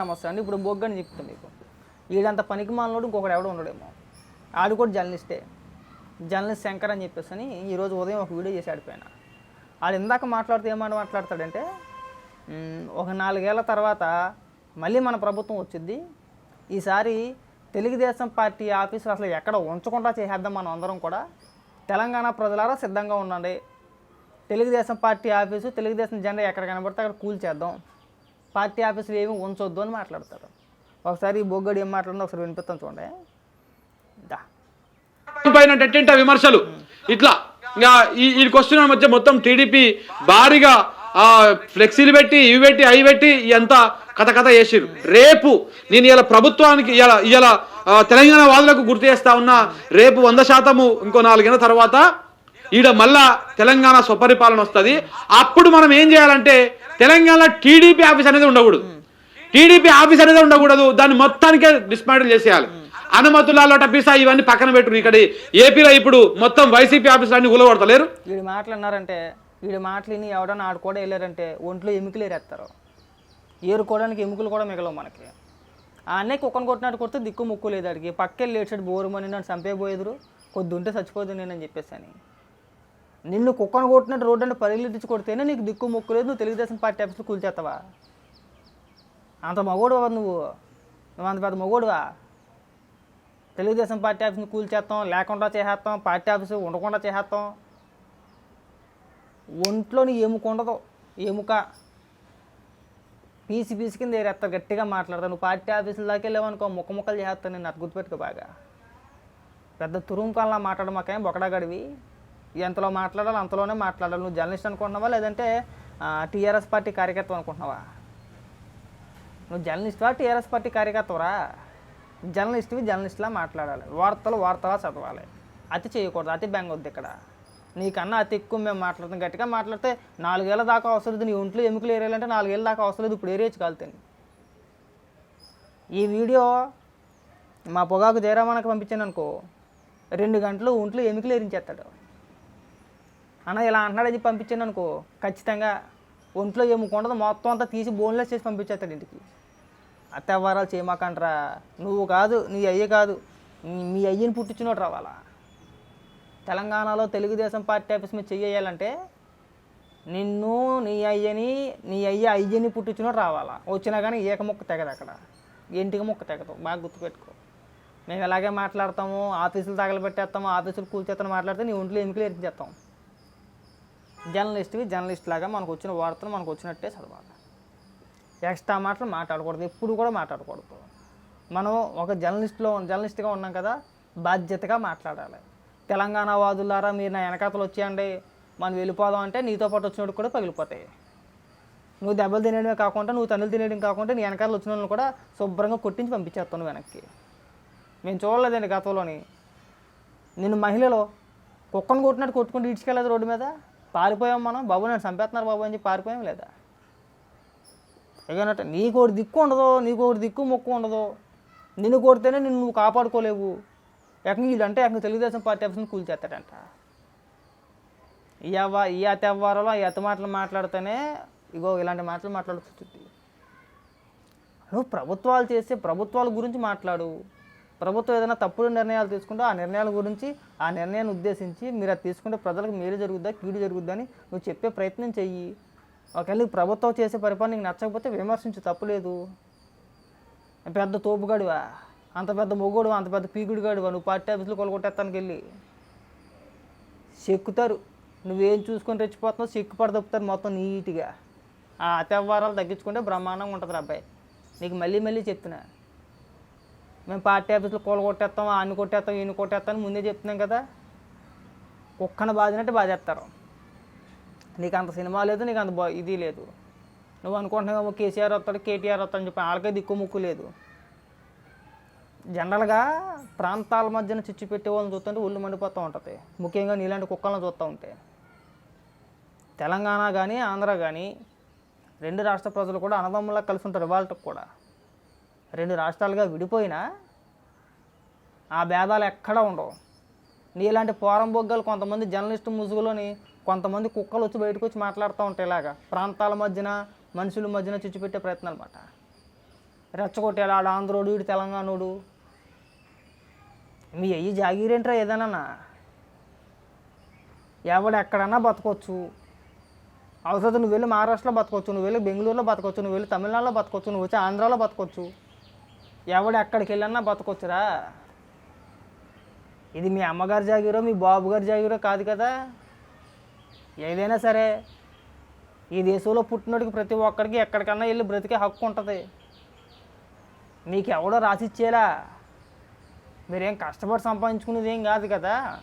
సమస్య అండి. ఇప్పుడు బొగ్గని చెప్తాను మీకు. వీడంత పనికి మాలనోడు ఇంకొకడు ఎవడో ఉండడేమో. ఆడు కూడా జర్నలిస్టే. జర్నలిస్ట్ శంకర్ అని చెప్పేసి అని ఈరోజు ఉదయం ఒక వీడియో చేసి ఆడిపోయిన. ఆడు ఇందాక మాట్లాడితే ఏమని మాట్లాడతాడంటే ఒక నాలుగేళ్ళ తర్వాత మళ్ళీ మన ప్రభుత్వం వచ్చింది ఈసారి తెలుగుదేశం పార్టీ ఆఫీసులు అసలు ఎక్కడ ఉంచకుండా చేసేద్దాం మనం అందరం కూడా. తెలంగాణ ప్రజలారా సిద్ధంగా ఉండండి. తెలుగుదేశం పార్టీ ఆఫీసు తెలుగుదేశం జెండా ఎక్కడ కనబడితే అక్కడ కూల్చేద్దాం పార్టీ ఆఫీసులు ఏమి ఉంచొద్దు అని మాట్లాడతారు. ఒకసారి ఈ బొగ్గడు ఏం మాట్లాడిందో ఒకసారి వినిపిస్తాం చూడండి. దా. పైన విమర్శలు. ఇట్లా ఇంకా ఈ ఈ క్వశ్చన్ మధ్య మొత్తం టీడీపీ భారీగా ఫ్లెక్సీలు పెట్టి ఇవి పెట్టి అవి పెట్టి ఎంత కథ కథ చేసిరు రేపు నేను ఇలా ప్రభుత్వానికి ఇలా ఇలా తెలంగాణ వాదులకు గుర్తు చేస్తా ఉన్నా రేపు వంద శాతము ఇంకో నాలుగేళ్ళ తర్వాత ఈడ మళ్ళా తెలంగాణ స్వపరిపాలన వస్తుంది. అప్పుడు మనం ఏం చేయాలంటే తెలంగాణ టీడీపీ ఆఫీస్ అనేది ఉండకూడదు. టీడీపీ ఆఫీస్ అనేది ఉండకూడదు. దాన్ని మొత్తానికే డిస్మాంటిల్ చేసేయాలి. అనుమతులలో టపిసా ఇవన్నీ పక్కన పెట్టు ఇక్కడ ఏపీలో ఇప్పుడు మొత్తం వైసీపీ ఆఫీసులు అన్ని కూలగొడతలేరు వీడి మాటలు అన్నారంటే వీడి మాటలు విని ఎవడన్నా ఆడు కూడా వెళ్ళారంటే ఒంట్లో ఎముకలు ఏరేస్తారు ఏరుకోవడానికి ఎముకలు కూడా మిగలవు మనకి. ఆ అన్నయ్య కుక్కను కొట్టినట్టు కొడితే దిక్కు ముక్కు లేదు అడిగి పక్కెళ్ళి లేచాడు బోరుమని నన్ను చంపేపోయేదురు కొద్ది ఉంటే చచ్చిపోదు నేనని చెప్పేసి అని. నిన్ను కుక్కను కొట్టినట్టు రోడ్డు అంటే పరిగెత్తించి కొడితేనే నీకు దిక్కు ముక్కు లేదు నువ్వు తెలుగుదేశం పార్టీ ఆఫీస్లో కూల్చేస్తావా? అంత మగోడువా నువ్వు? నువ్వు అంత పెద్ద మగోడువా? తెలుగుదేశం పార్టీ ఆఫీస్ని కూల్చేస్తాం లేకుండా చేసేస్తాం పార్టీ ఆఫీసు ఉండకుండా చేసేస్తాం. ఒంట్లోని ఎముక ఉండదు ఎముక. పీసి పీసి కింద ఏరేస్తారు గట్టిగా మాట్లాడతాను నువ్వు పార్టీ ఆఫీసుల దాకా వెళ్ళావనుకో ముక్క ముక్కలు చేస్తాను నేను అది గుర్తుపెట్టుకో బాగా. పెద్ద తురుంకాల్లా మాట్లాడమాకేం మాకేం బొకడాగడివి ఎంతలో మాట్లాడాలి అంతలోనే మాట్లాడాలి. నువ్వు జర్నలిస్ట్ అనుకుంటున్నావా? లేదంటే టీఆర్ఎస్ పార్టీ కార్యకర్త అనుకుంటున్నావా? నువ్వు జర్నలిస్ట్వా టీఆర్ఎస్ పార్టీ కార్యకర్తవరా? జర్నలిస్ట్వి జర్నలిస్ట్లా మాట్లాడాలి. వార్తలు వార్తలా చదవాలి. అతి చేయకూడదు అతి బెంగొద్దు ఇక్కడ. నీకన్నా అతి ఎక్కువ మేము మాట్లాడుతాం గట్టిగా మాట్లాడితే నాలుగేళ్ళ దాకా అవసరం లేదు. నీ ఒంట్లో ఎముకలు ఏరేయాలంటే నాలుగేళ్ళ దాకా అవసరం లేదు. ఇప్పుడు ఏరేయచ్చు కాలుతాను ఈ వీడియో మా పొగాకు జయరామానికి పంపించాను అనుకో రెండు గంటలు ఒంట్లో ఎముకలు ఏరించేస్తాడు. అన్న ఇలా అంటున్నాడు అది పంపించాను అనుకో ఖచ్చితంగా ఒంట్లో ఏముకుండదు మొత్తం అంతా తీసి బోన్లెస్ చేసి పంపించేస్తాడు ఇంటికి. అత్తవ్వారాలు చేయమాకంటరా నువ్వు కాదు నీ అయ్యే కాదు. మీ అయ్యని పుట్టించినోడు రావాలా తెలంగాణలో తెలుగుదేశం పార్టీ ఆఫీస్ మీద చెయ్యాలంటే నిన్ను నీ అయ్యని నీ అయ్య అయ్యని పుట్టించినోడు రావాలా వచ్చినా కానీ ఏక మొక్క తెగదు అక్కడ. ఇంటికి ముక్క తెగదు. బాగా గుర్తుపెట్టుకో. మేము ఎలాగే మాట్లాడతాము ఆఫీసులు తగలబెట్టేస్తాము ఆఫీసులు కూల్చేస్తాను మాట్లాడితే నీ ఒంట్లో ఎన్నికలు ఎరిచేస్తాం జర్నలిస్ట్వి జర్నలిస్ట్ లాగా మనకు వచ్చిన వార్తలు మనకు వచ్చినట్టే చదవాలి. ఎక్స్ట్రా మాటలు మాట్లాడకూడదు ఎప్పుడు కూడా మాట్లాడకూడదు. మనం ఒక జర్నలిస్ట్లో జర్నలిస్ట్గా ఉన్నాం కదా బాధ్యతగా మాట్లాడాలి. తెలంగాణ వాదులారా మీరు నా వెనకాతలు వచ్చేయండి. మనం వెళ్ళిపోదాం అంటే నీతో పాటు వచ్చినట్టు కూడా పగిలిపోతాయి. నువ్వు దెబ్బలు తినేయడమే కాకుండా నువ్వు తన్నులు తినేయడం కాకుండా నీ వెనకాల వచ్చిన వాళ్ళని కూడా శుభ్రంగా కొట్టించి పంపించేస్తాను వెనక్కి. మేము చూడలేదండి గతంలోని. నిన్ను మహిళలో కుక్కను కొట్టినట్టు కొట్టుకుంటూ ఇడ్చుకెళ్ళదు రోడ్డు మీద? పారిపోయాం మనం. బాబు నన్ను చంపేస్తున్నారు బాబు అని చెప్పి పారిపోయాం లేదా? ఎగనట్టు నీకు ఒకటి దిక్కు ఉండదు నీకు ఒకటి దిక్కు మొక్కు ఉండదు నిన్ను కొడితేనే నిన్ను నువ్వు కాపాడుకోలేవు. ఎక్కడ వీళ్ళంటే ఎక్కడ తెలుగుదేశం పార్టీ ఆఫీస్ని కూల్చేస్తాడంట ఈ అవ్వ ఈ అతి అవ్వారలో ఈ అతి మాటలు మాట్లాడితేనే ఇగో ఇలాంటి మాటలు మాట్లాడుతుంది నువ్వు ప్రభుత్వాలు చేసే ప్రభుత్వాల గురించి మాట్లాడు. ప్రభుత్వం ఏదైనా తప్పుడు నిర్ణయాలు తీసుకుంటే ఆ నిర్ణయాల గురించి ఆ నిర్ణయాన్ని ఉద్దేశించి మీరు అది తీసుకుంటే ప్రజలకు మేలు జరుగుద్దా కీడు జరుగుద్దా అని నువ్వు చెప్పే ప్రయత్నం చెయ్యి. ఒకవేళ నీకు ప్రభుత్వం చేసే పరిపాలన నీకు నచ్చకపోతే విమర్శించు తప్పులేదు పెద్ద తోపుగాడివా? అంత పెద్ద మొగోడు అంత పెద్ద పీకుడిగాడివా? నువ్వు పార్టీ ఆఫీసులో కొలగొట్టేస్తానికి వెళ్ళి. చెక్కుతారు. నువ్వేం చూసుకొని రెచ్చిపోతున్నావు చెక్కు పడదొప్పుతారు మొత్తం నీట్గా. ఆ అత్యవహారాలు తగ్గించుకుంటే బ్రహ్మాండంగా ఉంటుంది అబ్బాయి. నీకు మళ్ళీ మళ్ళీ చెప్తున్నా. మేము పార్టీ ఆఫీసులు కూల కొట్టేస్తాం అన్ని కొట్టేస్తాం ఈయన కొట్టేస్తాం అని ముందే చెప్తున్నాం కదా. కుక్కను బాధినట్టు బాధేస్తారు. నీకు అంత సినిమా లేదు నీకు అంత బా- ఇది లేదు. నువ్వు అనుకుంటున్నావు కేసీఆర్ వస్తాడు కేటీఆర్ వస్తాడు అని చెప్పి వాళ్ళకే దిక్కు ముక్కు లేదు. జనరల్గా ప్రాంతాల మధ్యన చిచ్చు పెట్టే వాళ్ళని చూస్తుంటే ఒళ్ళు మండిపోతూ ఉంటుంది. ముఖ్యంగా నీలాంటి కుక్కలను చూస్తూ ఉంటే. తెలంగాణ కానీ ఆంధ్ర కానీ రెండు రాష్ట్ర ప్రజలు కూడా అన్నదమ్ములా కలిసి ఉంటారు వాళ్ళకి కూడా. రెండు రాష్ట్రాలుగా విడిపోయినా ఆ భేదాలు ఎక్కడా ఉండవు. నీలాంటి పోరం బొగ్గలు కొంతమంది జర్నలిస్టు ముసుగులోని కొంతమంది కుక్కలు వచ్చి బయటకు వచ్చి మాట్లాడుతూ ఉంటాయి ఇలాగా. ప్రాంతాల మధ్యన మనుషుల మధ్యన చుచ్చిపెట్టే ప్రయత్నం అనమాట అన్నమాట. రెచ్చగొట్టేలా ఆడు ఆంధ్రోడు వీడు తెలంగాణోడు. మీ అయ్యి జాగీరేంట్రా ఏదైనా? ఎవడు ఎక్కడన్నా బతకొచ్చు. అవసరం నువ్వు వెళ్ళి మహారాష్ట్రలో బతకొచ్చు నువ్వు వెళ్ళి బెంగళూరులో బతకొచ్చు నువ్వు వెళ్ళి తమిళనాడులో బతకొచ్చు నువ్వు వచ్చి ఆంధ్రాలో బతకొచ్చు. ఎవడు ఎక్కడికి వెళ్ళన్నా బతకొచ్చురా? ఇది మీ అమ్మగారి జాగిరో మీ బాబు జాగీరో జాగిరో కాదు కదా? ఏదైనా సరే ఈ దేశంలో పుట్టినోడికి ప్రతి ఒక్కరికి ఎక్కడికన్నా వెళ్ళి బ్రతికే హక్కు ఉంటుంది. మీకు ఎవడో రాసిచ్చేలా. మీరేం కష్టపడి సంపాదించుకునేది ఏం కాదు? కదా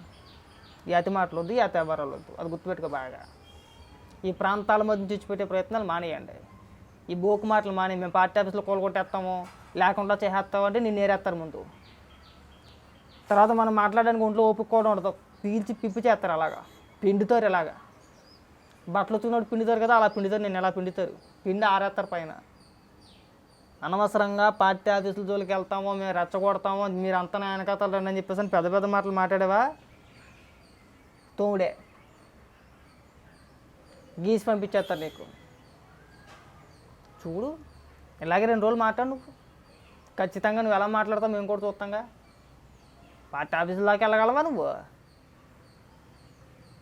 యాతి మాటలొద్దు మాటలు వద్దు వ్యవహారాలు వద్దు అది గుర్తుపెట్టుకో బాగా. ఈ ప్రాంతాల మధ్య తెచ్చిపెట్టే ప్రయత్నాలు మానేయండి. ఈ బోకు మాటలు మానే మేము పార్టీ ఆఫీస్లో కూలగొట్టేస్తాము లేకుండా చేసేస్తాము అంటే నేను నేరేస్తారు ముందు. తర్వాత మనం మాట్లాడడానికి ఒంట్లో ఓపిక కూడా ఉండదు. పీల్చి పిప్పి చేస్తారు అలాగా. పిండుతారు ఇలాగా. బట్టలు ఉతుకున్నాడు పిండుతారు కదా అలా పిండుతారు నేను ఎలా పిండుతారు? పిండి ఆరేస్తారు పైన. అనవసరంగా పార్టీ ఆఫీసుల జోలికి వెళ్తామో మేము రెచ్చగొడతామో మీరు అంతా నా వెనకాతలు రండి అని చెప్పేసి పెద్ద పెద్ద మాటలు మాట్లాడేవా? తోడే గీసి పంపించేస్తారు నీకు. చూడు. ఇలాగే రెండు రోజులు మాట్లాడు నువ్వు. ఖచ్చితంగా నువ్వు ఎలా మాట్లాడతావు మేము కూడా చూస్తాంగా. పార్టీ ఆఫీసులోకి వెళ్ళగలవా నువ్వు?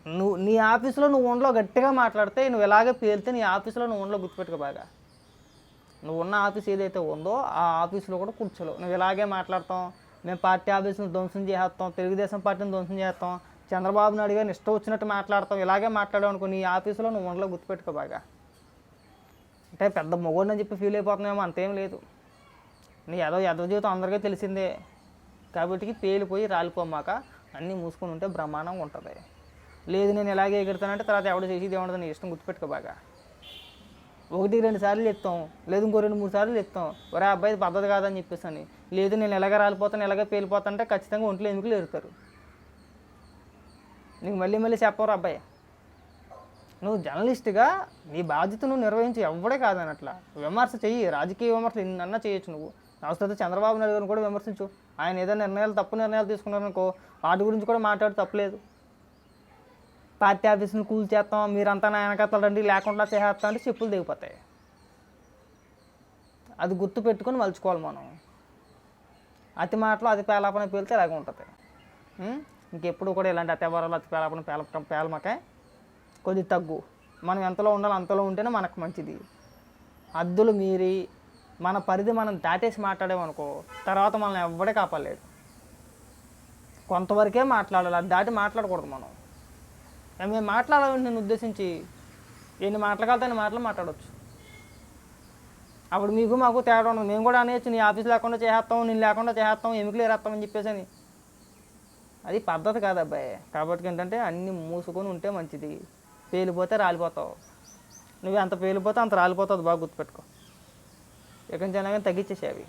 నువ్వు నీ ఆఫీసులో నువ్వు ఒంట్లో గట్టిగా మాట్లాడితే నువ్వు ఇలాగే పేలితే నీ ఆఫీసులో నువ్వు ఒంట్లో గుర్తుపెట్టుకో బాగా. నువ్వు ఉన్న ఆఫీస్ ఏదైతే ఉందో ఆ ఆఫీసులో కూడా కూర్చోలేవు. నువ్వు ఇలాగే మాట్లాడతాం. మేము పార్టీ ఆఫీసును ధ్వంసం చేస్తాం. తెలుగుదేశం పార్టీని ధ్వంసం చేస్తాం. చంద్రబాబు నాయుడు గారిని ఇష్టం వచ్చినట్టు మాట్లాడతాం. ఇలాగే మాట్లాడావు అనుకో నీ ఆఫీసులో నువ్వు ఒంట్లో గుర్తుపెట్టుకో బాగా. అంటే పెద్ద మొగోడిని అని చెప్పి ఫీల్ అయిపోతున్నామో అంతేం లేదు. నీ ఎదో ఎదో జీవితం అందరికీ తెలిసిందే. కాబట్టి పేలిపోయి రాలిపోమాక అన్నీ మూసుకొని ఉంటే బ్రహ్మాండంగా ఉంటుంది. లేదు నేను ఇలాగే ఎగురుతానంటే తర్వాత ఎవడు చేసేది ఏమంటుంది నీ ఇష్టం గుర్తుపెట్టుకో బాగా. ఒకటి రెండు సార్లు ఎత్తాం లేదు ఇంకో రెండు మూడు సార్లు ఎత్తాం. ఒరే అబ్బాయి పద్ధతి కాదని చెప్పేసి అని లేదు నేను ఎలాగ రాలిపోతాను ఎలాగ పేలిపోతానంటే ఖచ్చితంగా ఒంట్లో ఎందుకు ఎరుతారు నీకు మళ్ళీ మళ్ళీ చెప్పరు అబ్బాయి? నువ్వు జర్నలిస్ట్గా నీ బాధ్యత నువ్వు నిర్వహించి కాదని అట్లా విమర్శ చెయ్యి రాజకీయ విమర్శలు ఎన్నన్నా చేయొచ్చు నువ్వు. అవసరం చంద్రబాబు నాయుడు గారిని కూడా విమర్శించు. ఆయన ఏదైనా నిర్ణయాలు తప్పు నిర్ణయాలు తీసుకున్నారనుకో వాటి గురించి కూడా మాట్లాడి తప్పలేదు. పార్టీ ఆఫీసుని కూల్ చేస్తాం మీరంతా నా రండి లేకుండా చేసేస్తాం అంటే చెప్పులు దిగిపోతాయి అది గుర్తు పెట్టుకొని మలుచుకోవాలి మనం. అతి మాటలు అతి పేలాపన పేలితే ఇలాగే ఉంటుంది. ఇంకెప్పుడు కూడా ఇలాంటి అతి ఎవరాలు అతి పేలాపన పేల పేలమకాయ కొద్ది తగ్గు. మనం ఎంతలో ఉండాలో అంతలో ఉంటేనే మనకు మంచిది. అద్దులు మీరి మన పరిధి మనం దాటేసి మాట్లాడామనుకో తర్వాత మనల్ని ఎవ్వడే కాపాడలేడు కొంతవరకే మాట్లాడాలి అది దాటి మాట్లాడకూడదు మనం. మేము మాట్లాడాలని నేను ఉద్దేశించి ఎన్ని మాట్లాడగలితే అన్ని మాటలు మాట్లాడవచ్చు అప్పుడు మీకు మాకు తేడా ఉండదు. మేము కూడా అనేయచ్చు నీ ఆఫీస్ లేకుండా చేసేస్తాం నేను లేకుండా చేసేస్తాం ఎముకలు ఏరేస్తామని చెప్పేసి అని. అది పద్ధతి కాదు అబ్బాయి. కాబట్టి ఏంటంటే అన్నీ మూసుకొని ఉంటే మంచిది. పేలిపోతే రాలిపోతావు. నువ్వు ఎంత పేలిపోతే అంత రాలిపోతుంది బాగా గుర్తుపెట్టుకో. ఇక నుంచి తగ్గించేసేవి